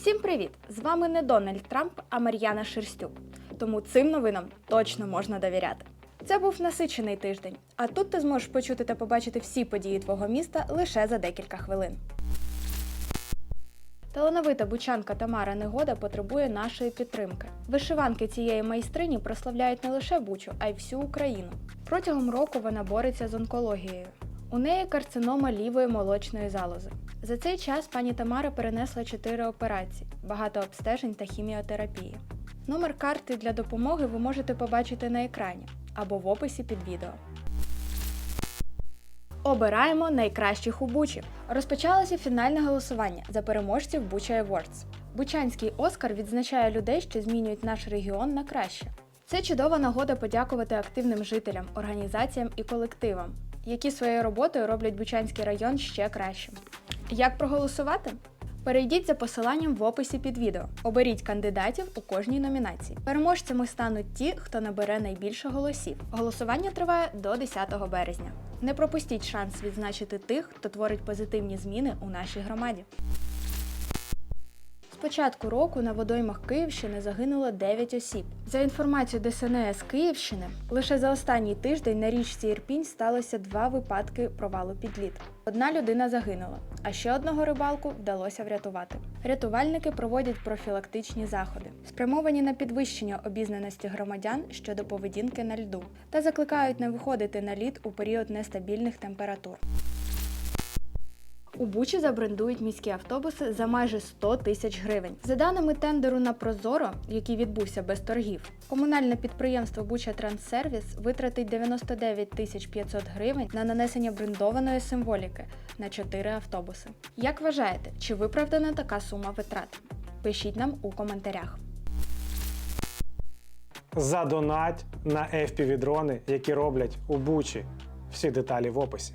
Всім привіт! З вами не Дональд Трамп, а Мар'яна Шерстюк. Тому цим новинам точно можна довіряти. Це був насичений тиждень, а тут ти зможеш почути та побачити всі події твого міста лише за декілька хвилин. Талановита бучанка Тамара Негода потребує нашої підтримки. Вишиванки цієї майстрині прославляють не лише Бучу, а й всю Україну. Протягом року вона бореться з онкологією. У неї карцинома лівої молочної залози. За цей час пані Тамара перенесла 4 операції, багато обстежень та хіміотерапії. Номер карти для допомоги ви можете побачити на екрані або в описі під відео. Обираємо найкращих у Бучі. Розпочалося фінальне голосування за переможців Буча Awards. Бучанський Оскар відзначає людей, що змінюють наш регіон на краще. Це чудова нагода подякувати активним жителям, організаціям і колективам, які своєю роботою роблять Бучанський район ще кращим. Як проголосувати? Перейдіть за посиланням в описі під відео. Оберіть кандидатів у кожній номінації. Переможцями стануть ті, хто набере найбільше голосів. Голосування триває до 10 березня. Не пропустіть шанс відзначити тих, хто творить позитивні зміни у нашій громаді. Початку року на водоймах Київщини загинуло 9 осіб. За інформацією ДСНС Київщини, лише за останній тиждень на річці Ірпінь сталося два випадки провалу під лід. Одна людина загинула, а ще одного рибалку вдалося врятувати. Рятувальники проводять профілактичні заходи, спрямовані на підвищення обізнаності громадян щодо поведінки на льду та закликають не виходити на лід у період нестабільних температур. У Бучі забрендують міські автобуси за майже 100 тисяч гривень. За даними тендеру на Прозоро, який відбувся без торгів, комунальне підприємство Буча Транссервіс витратить 99 тисяч 500 гривень на нанесення брендованої символіки на 4 автобуси. Як вважаєте, чи виправдана така сума витрат? Пишіть нам у коментарях. Задонать на FPV-дрони, які роблять у Бучі. Всі деталі в описі.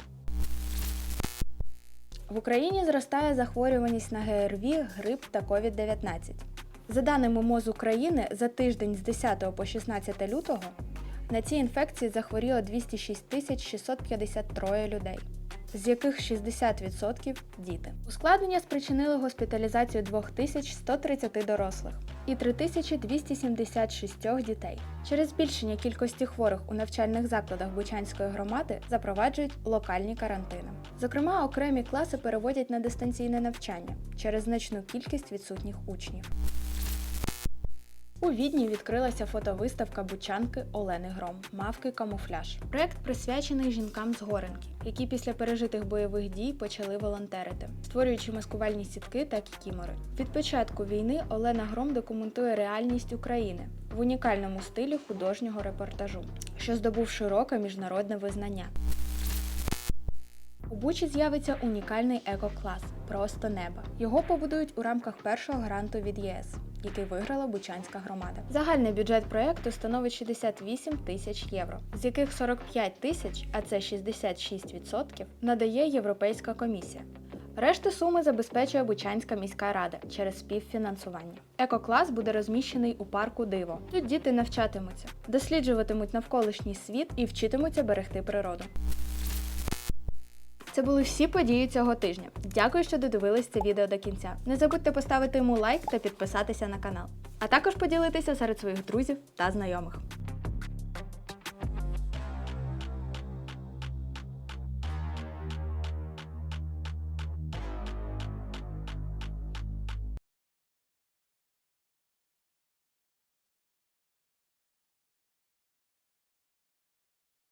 В Україні зростає захворюваність на ГРВІ, грип та COVID-19. За даними МОЗ України, за тиждень з 10 по 16 лютого на ці інфекції захворіло 206 тисяч 653 людей, з яких 60% – діти. Ускладнення спричинили госпіталізацію 2130 дорослих і 3276 дітей. Через збільшення кількості хворих у навчальних закладах Бучанської громади запроваджують локальні карантини. Зокрема, окремі класи переводять на дистанційне навчання через значну кількість відсутніх учнів. У Відні відкрилася фотовиставка бучанки Олени Гром Мавки камуфляж. Проект присвячений жінкам з Горенки, які після пережитих бойових дій почали волонтерити, створюючи маскувальні сітки та кікімори. Від початку війни Олена Гром документує реальність України в унікальному стилі художнього репортажу, що здобув широке міжнародне визнання. У Бучі з'явиться унікальний еко-клас Просто неба. Його побудують у рамках першого гранту від ЄС, який виграла Бучанська громада. Загальний бюджет проєкту становить 68 тисяч євро, з яких 45 тисяч, а це 66%, надає Європейська комісія. Решти суми забезпечує Бучанська міська рада через співфінансування. Екоклас буде розміщений у парку Диво. Тут діти навчатимуться, досліджуватимуть навколишній світ і вчитимуться берегти природу. Це були всі події цього тижня. Дякую, що додивились це відео до кінця. Не забудьте поставити йому лайк та підписатися на канал, а також поділитися серед своїх друзів та знайомих.